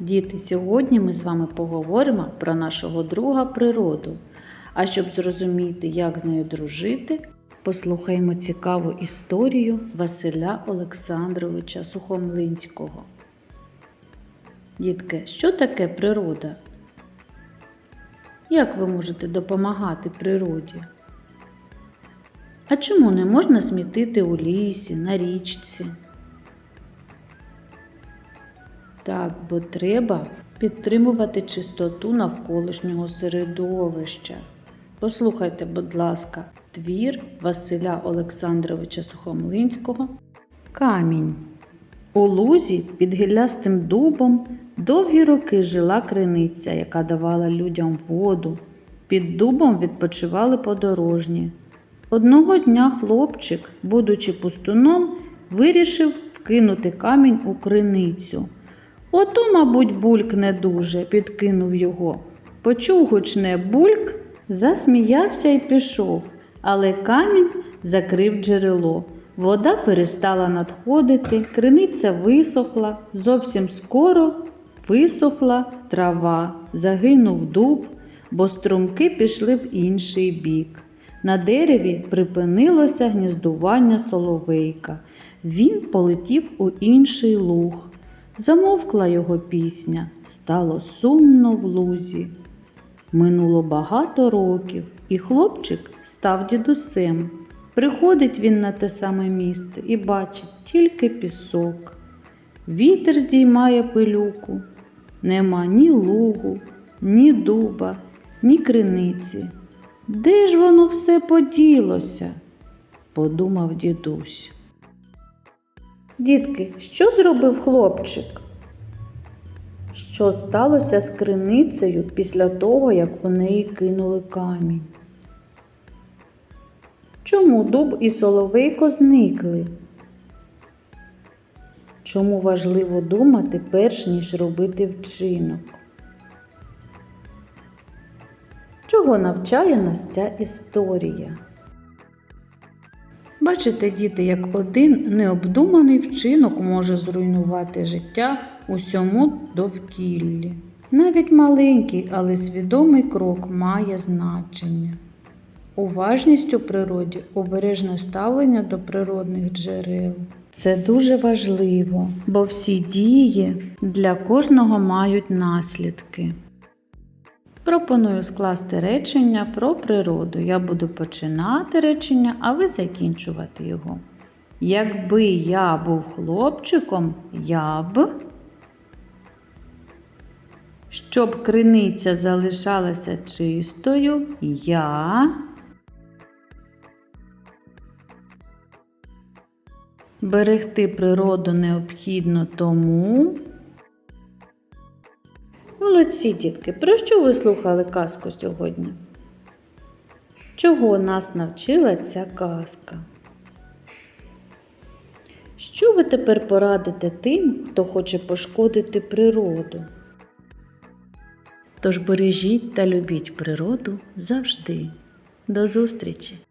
Діти, сьогодні ми з вами поговоримо про нашого друга природу. А щоб зрозуміти, як з нею дружити, послухаємо цікаву історію Василя Олександровича Сухомлинського. Дітки, що таке природа? Як ви можете допомагати природі? А чому не можна смітити у лісі, на річці? Так, бо треба підтримувати чистоту навколишнього середовища. Послухайте, будь ласка, твір Василя Олександровича Сухомлинського Камінь. У лузі під гіллястим дубом довгі роки жила криниця, яка давала людям воду. Під дубом відпочивали подорожні. Одного дня хлопчик, будучи пустуном, вирішив вкинути камінь у криницю. Ото, мабуть, бульк не дуже підкинув його. Почув гучне бульк, засміявся і пішов, але камінь закрив джерело. Вода перестала надходити, криниця висохла, зовсім скоро висохла трава, загинув дуб, бо струмки пішли в інший бік. На дереві припинилося гніздування соловейка. Він полетів у інший луг. Замовкла його пісня, стало сумно в лузі. Минуло багато років, і хлопчик став дідусем. Приходить він на те саме місце і бачить тільки пісок. Вітер здіймає пилюку, нема ні лугу, ні дуба, ні криниці. Де ж воно все поділося? подумав дідусь. Дітки, що зробив хлопчик? Що сталося з криницею після того, як у неї кинули камінь? Чому дуб і соловейко зникли? Чому важливо думати перш ніж робити вчинок? Чого навчає нас ця історія? Бачите, діти, як один необдуманий вчинок може зруйнувати життя усьому довкіллі. Навіть маленький, але свідомий крок має значення. Уважність у природі, обережне ставлення до природних джерел. Це дуже важливо, бо всі дії для кожного мають наслідки. Пропоную скласти речення про природу. Я буду починати речення, а ви закінчувати його. Якби я був хлопчиком, я б. Щоб криниця залишалася чистою, я. Берегти природу необхідно тому. Молодці, дітки, про що ви слухали казку сьогодні? Чого нас навчила ця казка? Що ви тепер порадите тим, хто хоче пошкодити природу? Тож бережіть та любіть природу завжди. До зустрічі!